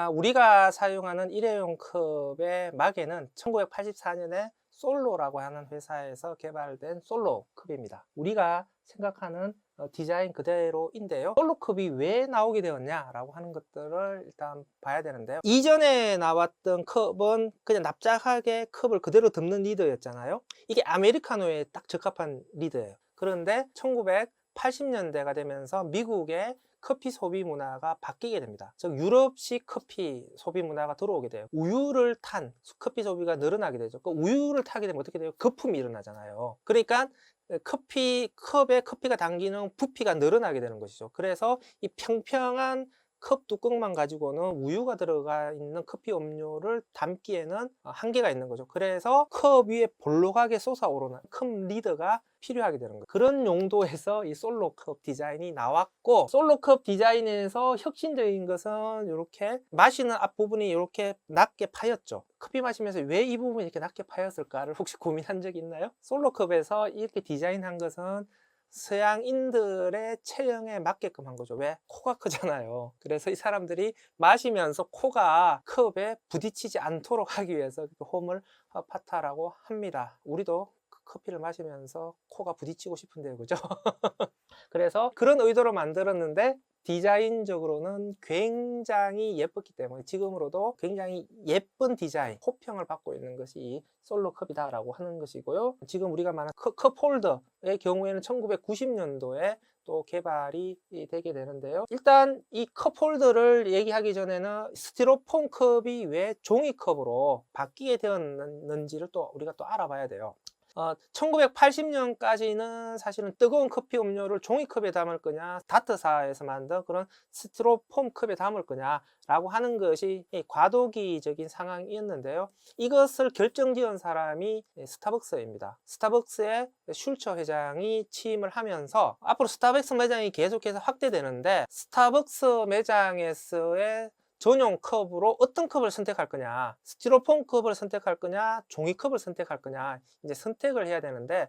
아, 우리가 사용하는 일회용 컵의 마개는 1984년에 솔로라고 하는 회사에서 개발된 솔로 컵입니다. 우리가 생각하는 어, 디자인 그대로인데요. 솔로 컵이 왜 나오게 되었냐라고 하는 것들을 일단 봐야 되는데요. 이전에 나왔던 컵은 그냥 납작하게 컵을 그대로 덮는 리더였잖아요. 이게 아메리카노에 딱 적합한 리더예요. 그런데 1980년대가 되면서 미국의 커피 소비 문화가 바뀌게 됩니다. 즉 유럽식 커피 소비 문화가 들어오게 돼요. 우유를 탄 커피 소비가 늘어나게 되죠. 그 우유를 타게 되면 어떻게 돼요? 거품이 일어나잖아요. 그러니까 커피 컵에 커피가 담기는 부피가 늘어나게 되는 것이죠. 그래서 이 평평한 컵 뚜껑만 가지고는 우유가 들어가 있는 커피 음료를 담기에는 한계가 있는 거죠. 그래서 컵 위에 볼록하게 솟아오르는 컵 리더가 필요하게 되는 거예요. 그런 용도에서 이 솔로 컵 디자인이 나왔고 솔로 컵 디자인에서 혁신적인 것은 이렇게 마시는 앞부분이 이렇게 낮게 파였죠. 커피 마시면서 왜 이 부분이 이렇게 낮게 파였을까를 혹시 고민한 적이 있나요? 솔로 컵에서 이렇게 디자인한 것은 서양인들의 체형에 맞게끔 한 거죠. 왜? 코가 크잖아요. 그래서 이 사람들이 마시면서 코가 컵에 부딪히지 않도록 하기 위해서 홈을 파타라고 합니다. 우리도 그 커피를 마시면서 코가 부딪히고 싶은데요. 그죠? 그래서 그런 의도로 만들었는데 디자인적으로는 굉장히 예뻤기 때문에 지금으로도 굉장히 예쁜 디자인, 호평을 받고 있는 것이 이 솔로 컵이다라고 하는 것이고요. 지금 우리가 컵, 컵 홀더의 경우에는 1990년도에 또 개발이 되게 되는데요. 일단 이 컵 홀더를 얘기하기 전에는 스티로폼 컵이 왜 종이컵으로 바뀌게 되었는지를 또 우리가 또 알아봐야 돼요. 어, 1980년까지는 사실은 뜨거운 커피 음료를 종이컵에 담을 거냐, 다트사에서 만든 그런 스티로폼 컵에 담을 거냐라고 하는 것이 과도기적인 상황이었는데요. 이것을 결정지은 사람이 스타벅스입니다. 스타벅스의 슐처 회장이 취임을 하면서 앞으로 스타벅스 매장이 계속해서 확대되는데 스타벅스 매장에서의 전용 컵으로 어떤 컵을 선택할 거냐 스티로폼 컵을 선택할 거냐 종이컵을 선택할 거냐 이제 선택을 해야 되는데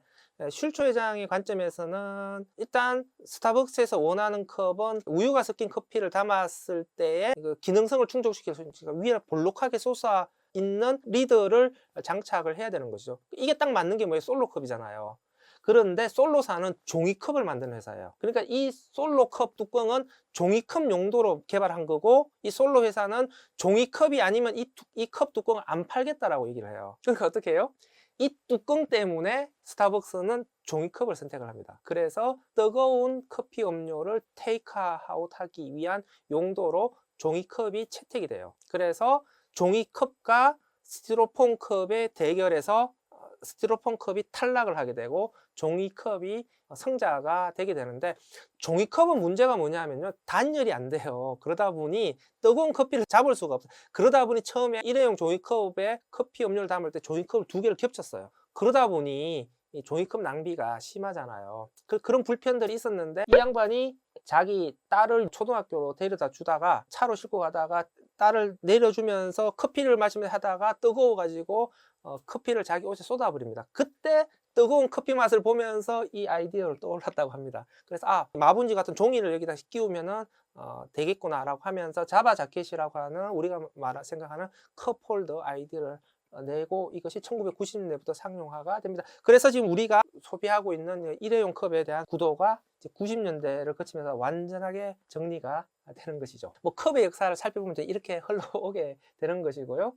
슐초 회장의 관점에서는 일단 스타벅스에서 원하는 컵은 우유가 섞인 커피를 담았을 때의 그 기능성을 충족시킬 수 있으니까 위에 볼록하게 솟아 있는 리더를 장착을 해야 되는 것이죠. 이게 딱 맞는 게 뭐예요? 솔로컵이잖아요 그런데 솔로사는 종이컵을 만드는 회사예요. 그러니까 이 솔로컵 뚜껑은 종이컵 용도로 개발한 거고 이 솔로 회사는 종이컵이 아니면 이 컵 뚜껑을 안 팔겠다라고 얘기를 해요. 그러니까 어떻게 해요? 이 뚜껑 때문에 스타벅스는 종이컵을 선택을 합니다. 그래서 뜨거운 커피 음료를 테이크아웃 하기 위한 용도로 종이컵이 채택이 돼요. 그래서 종이컵과 스티로폼 컵의 대결에서 스티로폼 컵이 탈락을 하게 되고 종이컵이 성자가 되게 되는데 종이컵은 문제가 뭐냐면요. 단열이 안 돼요. 그러다 보니 뜨거운 커피를 잡을 수가 없어요. 그러다 보니 처음에 일회용 종이컵에 커피 음료를 담을 때 종이컵을 두 개를 겹쳤어요. 그러다 보니 이 종이컵 낭비가 심하잖아요. 그, 그런 불편들이 있었는데 이 양반이 자기 딸을 초등학교로 데려다 주다가 차로 싣고 가다가 딸을 내려주면서 커피를 마시면서 하다가 뜨거워가지고 어, 커피를 자기 옷에 쏟아버립니다. 그때 뜨거운 커피 맛을 보면서 이 아이디어를 떠올랐다고 합니다. 그래서 아 마분지 같은 종이를 여기다 끼우면은 어, 되겠구나라고 하면서 자바 자켓이라고 하는 우리가 말 생각하는 컵홀더 아이디어를 내고 이것이 1990년대부터 상용화가 됩니다. 그래서 지금 우리가 소비하고 있는 일회용 컵에 대한 구도가 90년대를 거치면서 완전하게 정리가 되는 것이죠. 뭐 컵의 역사를 살펴보면 이렇게 흘러오게 되는 것이고요.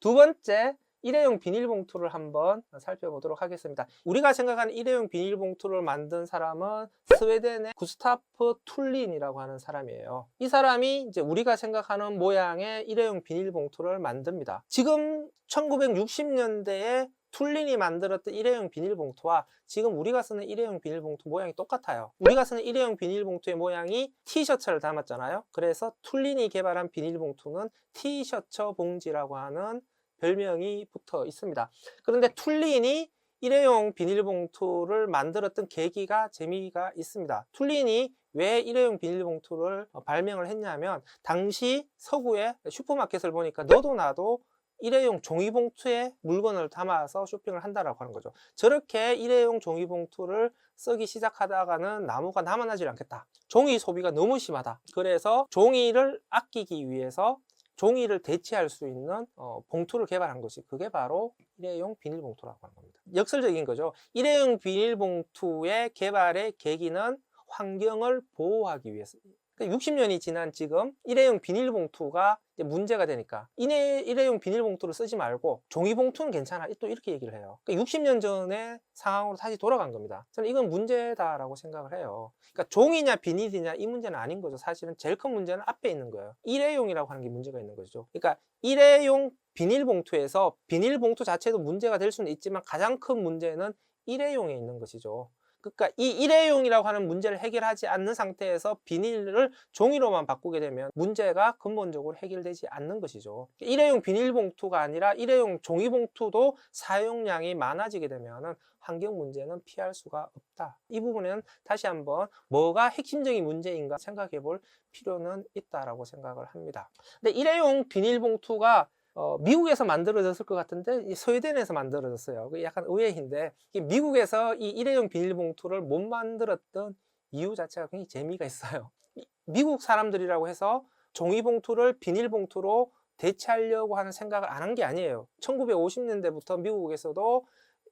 두 번째 일회용 비닐봉투를 한번 살펴보도록 하겠습니다. 우리가 생각하는 일회용 비닐봉투를 만든 사람은 스웨덴의 구스타프 툴린이라고 하는 사람이에요. 이 사람이 이제 우리가 생각하는 모양의 일회용 비닐봉투를 만듭니다. 지금 1960년대에 툴린이 만들었던 일회용 비닐봉투와 지금 우리가 쓰는 일회용 비닐봉투 모양이 똑같아요. 우리가 쓰는 일회용 비닐봉투의 모양이 티셔츠를 담았잖아요. 그래서 툴린이 개발한 비닐봉투는 티셔츠 봉지라고 하는 별명이 붙어 있습니다. 그런데 툴린이 일회용 비닐봉투를 만들었던 계기가 재미가 있습니다. 툴린이 왜 일회용 비닐봉투를 발명을 했냐면 당시 서구의 슈퍼마켓을 보니까 너도 나도 일회용 종이봉투에 물건을 담아서 쇼핑을 한다라고 하는 거죠. 저렇게 일회용 종이봉투를 쓰기 시작하다가는 나무가 남아나질 않겠다. 종이 소비가 너무 심하다. 그래서 종이를 아끼기 위해서 종이를 대체할 수 있는 어, 봉투를 개발한 것이 그게 바로 일회용 비닐봉투라고 하는 겁니다. 역설적인 거죠. 일회용 비닐봉투의 개발의 계기는 환경을 보호하기 위해서. 60년이 지난 지금 일회용 비닐봉투가 문제가 되니까 이내 일회용 비닐봉투를 쓰지 말고 종이봉투는 괜찮아 또 이렇게 얘기를 해요. 60년 전의 상황으로 다시 돌아간 겁니다. 저는 이건 문제다라고 생각을 해요. 그러니까 종이냐 비닐이냐 이 문제는 아닌 거죠. 사실은 제일 큰 문제는 앞에 있는 거예요. 일회용이라고 하는 게 문제가 있는 거죠. 그러니까 일회용 비닐봉투에서 비닐봉투 자체도 문제가 될 수는 있지만 가장 큰 문제는 일회용에 있는 것이죠. 그러니까 이 일회용이라고 하는 문제를 해결하지 않는 상태에서 비닐을 종이로만 바꾸게 되면 문제가 근본적으로 해결되지 않는 것이죠. 일회용 비닐봉투가 아니라 일회용 종이봉투도 사용량이 많아지게 되면 환경 문제는 피할 수가 없다. 이 부분에는 다시 한번 뭐가 핵심적인 문제인가 생각해 볼 필요는 있다라고 생각을 합니다. 근데 일회용 비닐봉투가 어, 미국에서 만들어졌을 것 같은데 이 스웨덴에서 만들어졌어요. 약간 의외인데 이 미국에서 이 일회용 비닐봉투를 못 만들었던 이유 자체가 굉장히 재미가 있어요. 이 미국 사람들이라고 해서 종이봉투를 비닐봉투로 대체하려고 하는 생각을 안 한 게 아니에요. 1950년대부터 미국에서도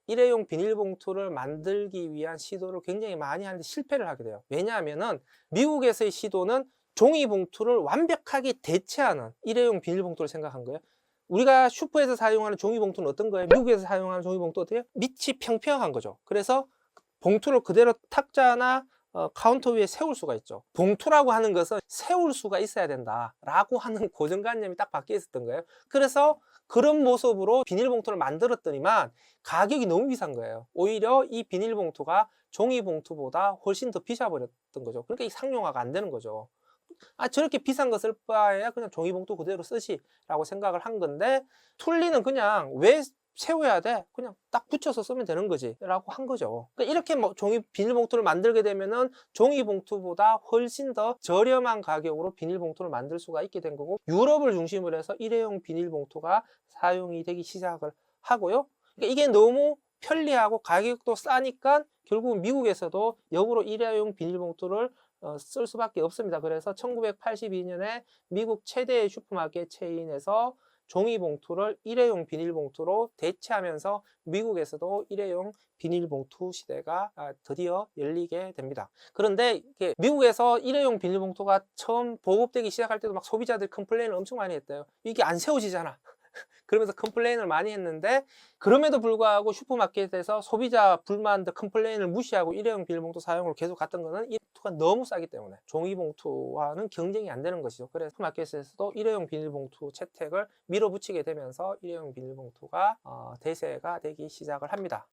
일회용 비닐봉투를 만들기 위한 시도를 굉장히 많이 하는데 실패를 하게 돼요. 왜냐하면은 미국에서의 시도는 종이봉투를 완벽하게 대체하는 일회용 비닐봉투를 생각한 거예요. 우리가 슈퍼에서 사용하는 종이봉투는 어떤 거예요? 미국에서 사용하는 종이봉투 어때요? 밑이 평평한 거죠. 그래서 봉투를 그대로 탁자나 어, 카운터 위에 세울 수가 있죠. 봉투라고 하는 것은 세울 수가 있어야 된다라고 하는 고정관념이 딱 바뀌어 있었던 거예요. 그래서 그런 모습으로 비닐봉투를 만들었더니만 가격이 너무 비싼 거예요. 오히려 이 비닐봉투가 종이봉투보다 훨씬 더 비싸버렸던 거죠. 그러니까 이 상용화가 안 되는 거죠. 아 저렇게 비싼 거 쓸 바에야 그냥 종이봉투 그대로 쓰시라고 생각을 한 건데 툴리는 그냥 왜 세워야 돼? 그냥 딱 붙여서 쓰면 되는 거지 라고 한 거죠 그러니까 이렇게 뭐 종이 비닐봉투를 만들게 되면은 종이봉투보다 훨씬 더 저렴한 가격으로 비닐봉투를 만들 수가 있게 된 거고 유럽을 중심으로 해서 일회용 비닐봉투가 사용이 되기 시작을 하고요 그러니까 이게 너무 편리하고 가격도 싸니까 결국 미국에서도 역으로 일회용 비닐봉투를 어, 쓸 수밖에 없습니다. 그래서 1982년에 미국 최대의 슈퍼마켓 체인에서 종이봉투를 일회용 비닐봉투로 대체하면서 미국에서도 일회용 비닐봉투 시대가 아, 드디어 열리게 됩니다. 그런데 미국에서 일회용 비닐봉투가 처음 보급되기 시작할 때도 막 소비자들 컴플레인을 엄청 많이 했대요. 이게 안 세워지잖아. 그러면서 컴플레인을 많이 했는데 그럼에도 불구하고 슈퍼마켓에서 소비자 불만들 컴플레인을 무시하고 일회용 비닐봉투 사용을 계속 갔던 거는 이 봉투가 너무 싸기 때문에 종이봉투와는 경쟁이 안 되는 것이죠. 그래서 슈퍼마켓에서도 일회용 비닐봉투 채택을 밀어붙이게 되면서 일회용 비닐봉투가 어, 대세가 되기 시작을 합니다.